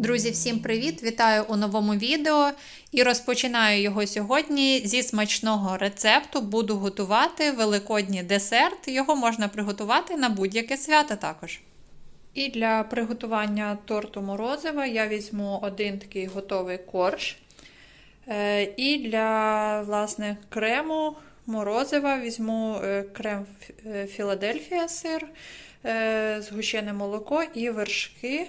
Друзі, всім привіт! Вітаю у новому відео і розпочинаю його сьогодні зі смачного рецепту. Буду готувати великодній десерт. Його можна приготувати на будь-яке свято також. І для приготування торту морозива я візьму один такий готовий корж. Е, І для власне крему морозива візьму е, крем Філадельфія сир, е, згущене молоко і вершки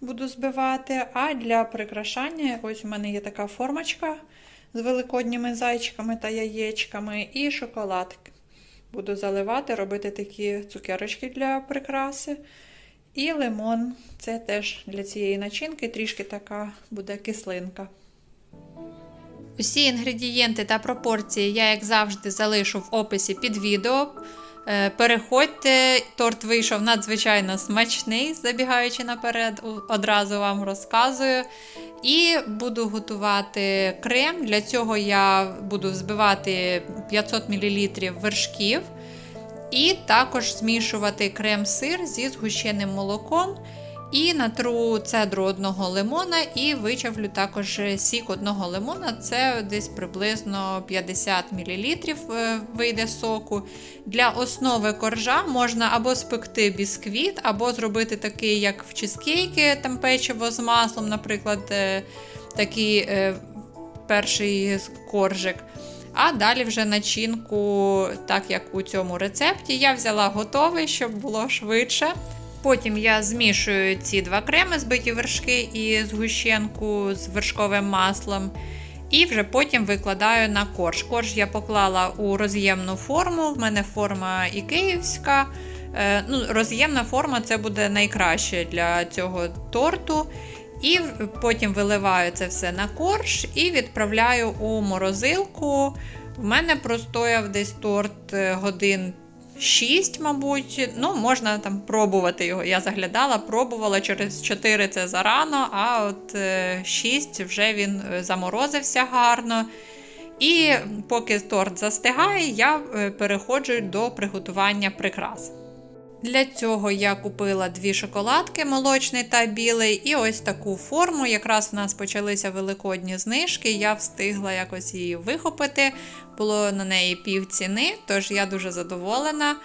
буду збивати. А для прикрашання, ось у мене є така формочка з великодніми зайчиками та яєчками, і шоколад. Буду заливати, робити такі цукерочки для прикраси. І лимон. Це теж для цієї начинки трішки така буде кислинка. Усі інгредієнти та пропорції я, як завжди, залишу в описі під відео. Е, Переходьте, торт вийшов надзвичайно смачний, забігаючи наперед, одразу вам розказую. І буду готувати крем. Для цього я буду збивати 500 мл вершків. І також змішувати крем-сир зі згущеним молоком. І натру цедру одного лимона і вичавлю також сік одного лимона. Це десь приблизно 50 мл вийде соку. Для основи коржа можна або спекти бісквіт, або зробити такий, як в чизкейки, там печиво з маслом, наприклад, е, такий е, перший коржик. А далі вже начинку, так як у цьому рецепті, я взяла готовий, щоб було швидше. Потім я змішую ці два креми, збиті вершки і згущенку з вершковим маслом. І вже потім викладаю на корж. Корж я поклала у роз'ємну форму. В мене форма і київська. Е, ну, роз'ємна форма це буде найкраще для цього торту. І потім виливаю це все на корж і відправляю у морозилку. В мене простояв десь торт е, годин 6, мабуть. Ну, можна там пробувати його. Я заглядала, пробувала через 4 це зарано, а от 6 вже він е, заморозився гарно. І поки торт застигає, я е, переходжу до приготування прикрас. Для цього я купила дві шоколадки молочний та білий, і ось таку форму. Якраз в нас почалися великодні знижки. Я встигла якось її вихопити. Було на неї пів ціни, тож я дуже задоволена.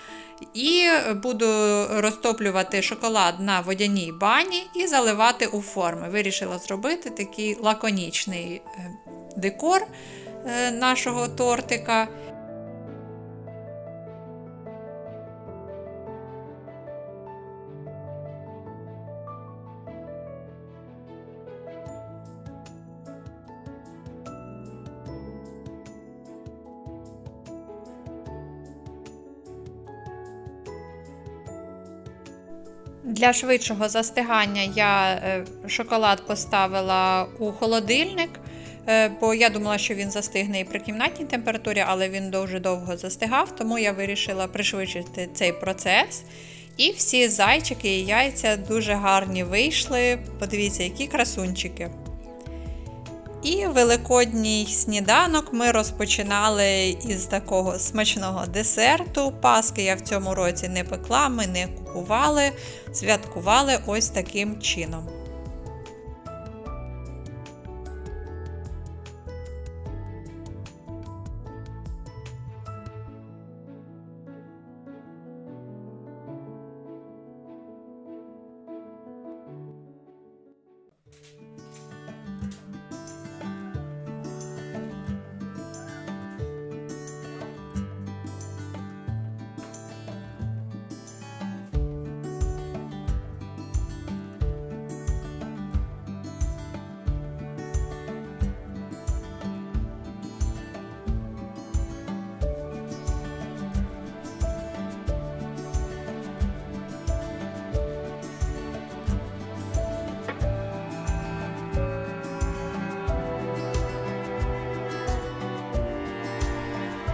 І буду розтоплювати шоколад на водяній бані і заливати у форми. Вирішила зробити такий лаконічний е, декор е, нашого тортика. Для швидшого застигання я е, шоколад поставила у холодильник, е, бо я думала, що він застигне і при кімнатній температурі, але він дуже довго застигав, тому я вирішила пришвидшити цей процес. І всі зайчики і яйця дуже гарні вийшли. Подивіться, які красунчики. І великодній сніданок ми розпочинали із такого смачного десерту. Паски я в цьому році не пекла, ми не купували, святкували ось таким чином.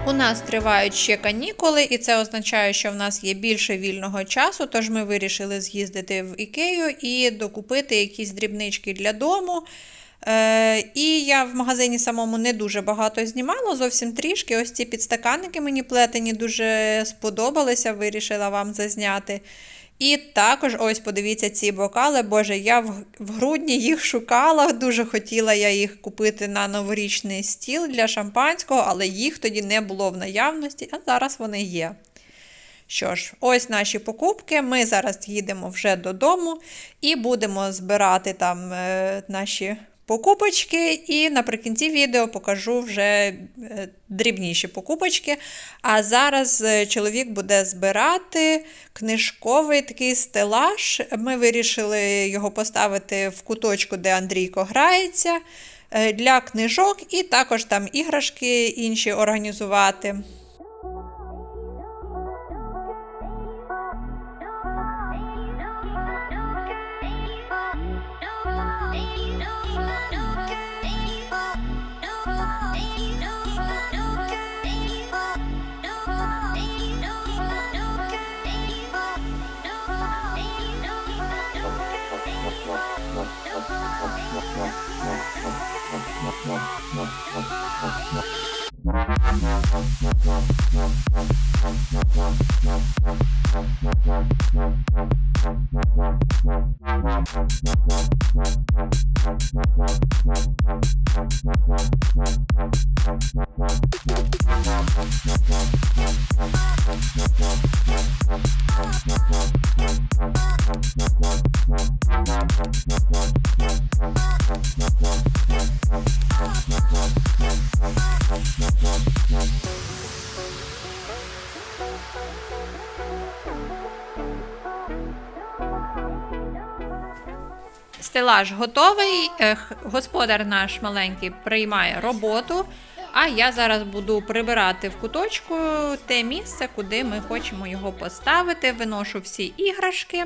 У нас тривають ще канікули, і це означає, що в нас є більше вільного часу, тож ми вирішили з'їздити в Ікею і докупити якісь дрібнички для дому. Е, і я в магазині самому не дуже багато знімала, зовсім трішки. Ось ці підстаканники мені плетені дуже сподобалися, вирішила вам зазняти. І також, ось подивіться ці бокали. Боже, я в, грудні їх шукала. Дуже хотіла я їх купити на новорічний стіл для шампанського, але їх тоді не було в наявності, а зараз вони є. Що ж, ось наші покупки. Ми зараз їдемо вже додому і будемо збирати там е, наші покупочки. І наприкінці відео покажу вже е, дрібніші покупочки. А зараз е, чоловік буде збирати книжковий такий стелаж. Ми вирішили його поставити в куточку, де Андрійко грається. е, Для книжок, і також там іграшки інші організувати. Not, not, not. Стелаж готовий. е, Господар наш маленький приймає роботу. А я зараз буду прибирати в куточку те місце, куди ми хочемо його поставити. Виношу всі іграшки.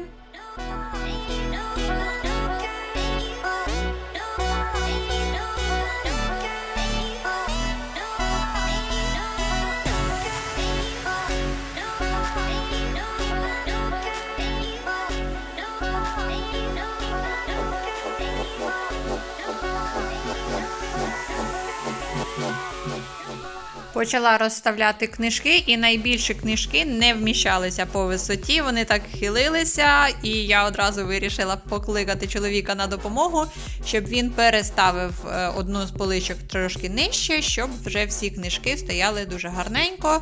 Почала розставляти книжки, і найбільші книжки не вміщалися по висоті. Вони так хилилися, і я одразу вирішила покликати чоловіка на допомогу, щоб він переставив е, одну з поличок трошки нижче, щоб вже всі книжки стояли дуже гарненько.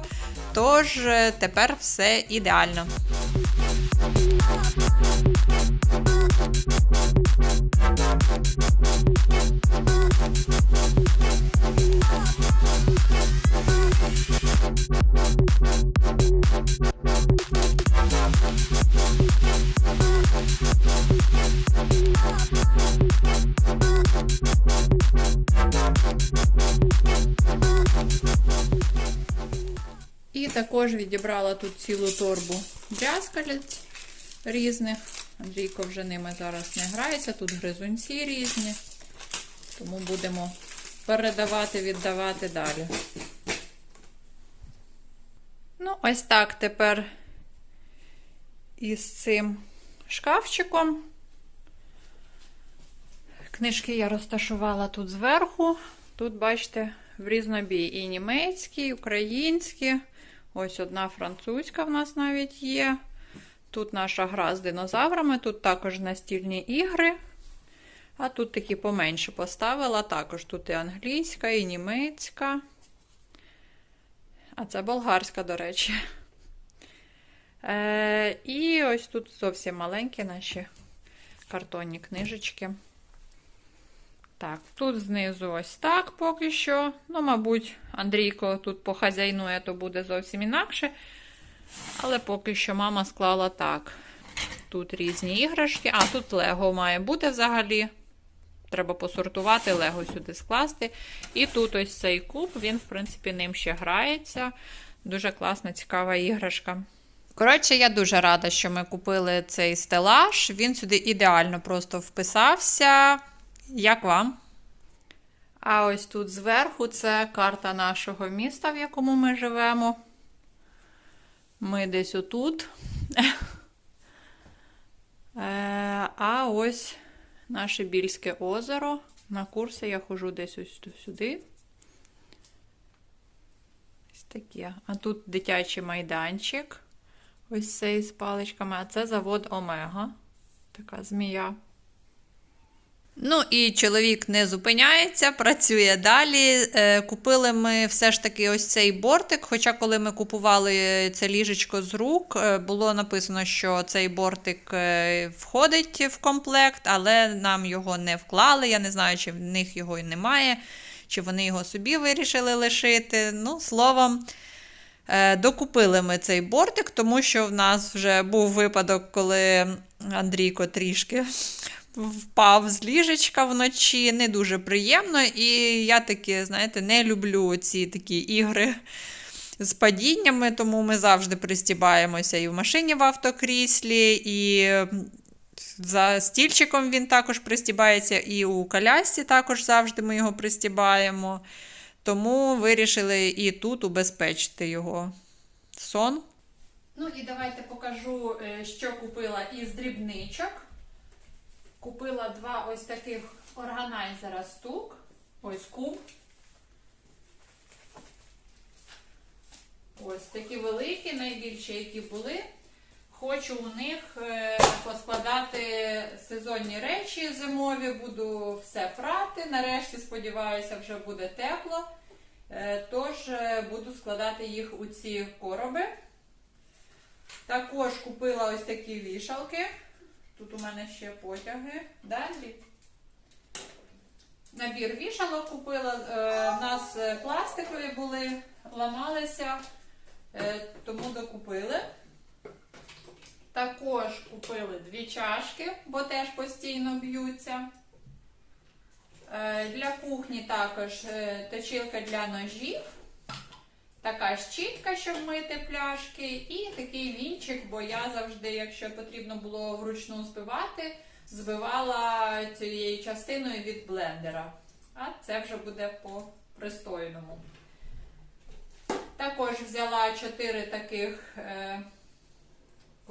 Тож е, тепер все ідеально. Також відібрала тут цілу торбу брязкалець різних. Андрійко вже ними зараз не грається. Тут гризунці різні. Тому будемо передавати, віддавати далі. Ну, ось так тепер із цим шкафчиком. Книжки я розташувала тут зверху. Тут, бачите, в різнобій і німецькі, і українські. Ось одна французька в нас навіть є. Тут наша гра з динозаврами, тут також настільні ігри. А тут такі поменше поставила. Також тут і англійська, і німецька. А це болгарська, до речі. Е, І ось тут зовсім маленькі наші картонні книжечки. Так, тут знизу ось так поки що. Ну, мабуть, Андрійко тут похазяйнує, то буде зовсім інакше. Але поки що мама склала так. Тут різні іграшки. А, тут Лего має бути взагалі. Треба посортувати, Лего сюди скласти. І тут ось цей куб, він, в принципі, ним ще грається. Дуже класна, цікава іграшка. Коротше, я дуже рада, що ми купили цей стелаж. Він сюди ідеально просто вписався. Як вам? А ось тут зверху це карта нашого міста, в якому ми живемо. Ми десь отут. Е, А ось наше Більське озеро. На курси я ходжу десь ось сюди. Ось таке. А тут дитячий майданчик. Ось цей з паличками, а це завод Омега. Така змія. Ну і чоловік не зупиняється, працює далі. Е, Купили ми все ж таки ось цей бортик. Хоча, коли ми купували це ліжечко з рук, е, було написано, що цей бортик е, входить в комплект, але нам його не вклали. Я не знаю, чи в них його і немає, чи вони його собі вирішили лишити. Ну, словом. Докупили ми цей бортик, тому що в нас вже був випадок, коли Андрійко трішки впав з ліжечка вночі. Не дуже приємно. І я таки, знаєте, не люблю ці такі ігри з падіннями, тому ми завжди пристібаємося і в машині в автокріслі, і за стільчиком він також пристібається, і у колясці також завжди ми його пристібаємо. Тому вирішили і тут убезпечити його сон. Ну і давайте покажу, е, що купила із дрібничок. Купила два ось таких органайзера стук. Ось куб. Ось такі великі, найбільші, які були. Хочу у них е, поскладати сезонні речі зимові, буду все прати. Нарешті, сподіваюся, вже буде тепло. Е, Тож е, буду складати їх у ці короби. Також купила ось такі вішалки. Тут у мене ще потяги. Далі. Набір вішалок купила. Е, У нас е, пластикові були, ламалися, е, тому докупили. Також купили дві чашки, бо теж постійно б'ються. Е, Для кухні також е, точилка для ножів, така щітка, щоб мити пляшки, і такий вінчик, бо я завжди, якщо потрібно було вручну збивати, збивала цією частиною від блендера. А це вже буде по пристойному. Також взяла 4 таких. е,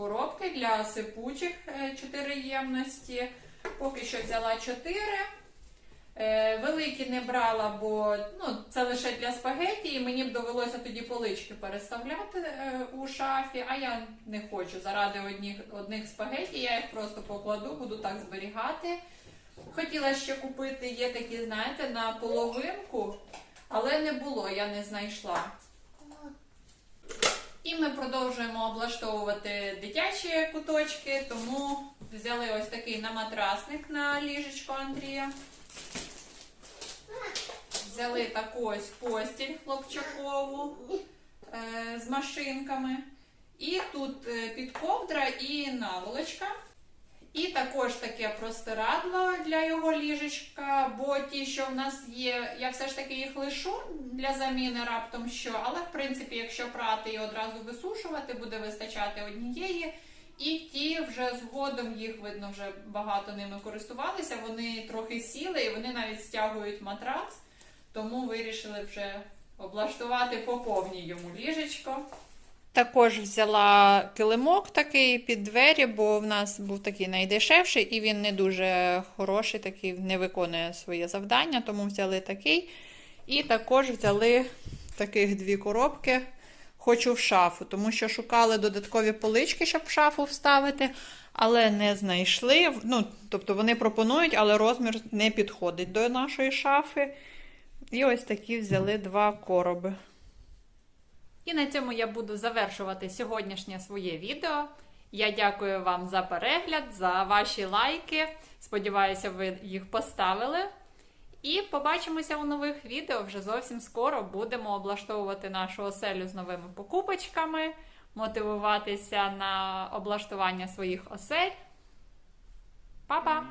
коробки для сипучих 4 ємності. Поки що взяла 4. Е, Великі не брала, бо ну, це лише для спагеті, і мені б довелося тоді полички переставляти е, у шафі, а я не хочу. Заради одних, одних спагеті я їх просто покладу, буду так зберігати. Хотіла ще купити, є такі, знаєте, на половинку, але не було, я не знайшла. І ми продовжуємо облаштовувати дитячі куточки, тому взяли ось такий наматрасник на ліжечко Андрія. Взяли таку постіль хлопчакову е, з машинками. І тут е, підковдра і наволочка. І також таке простирадло для його ліжечка, бо ті, що в нас є, я все ж таки їх лишу для заміни раптом що. Але, в принципі, якщо прати і одразу висушувати, буде вистачати однієї. І ті вже згодом їх видно, вже багато ними користувалися. Вони трохи сіли і вони навіть стягують матрац, тому вирішили вже облаштувати по йому ліжечко. Також взяла килимок такий під двері, бо в нас був такий найдешевший, і він не дуже хороший, такий не виконує своє завдання, тому взяли такий. І також взяли таких дві коробки. Хочу в шафу, тому що шукали додаткові полички, щоб в шафу вставити, але не знайшли. Ну, Тобто вони пропонують, але розмір не підходить до нашої шафи. І ось такі взяли два короби. І на цьому я буду завершувати сьогоднішнє своє відео. Я дякую вам за перегляд, за ваші лайки. Сподіваюся, ви їх поставили. І побачимося у нових відео. Вже зовсім скоро будемо облаштовувати нашу оселю з новими покупочками, мотивуватися на облаштування своїх осель. Па-па!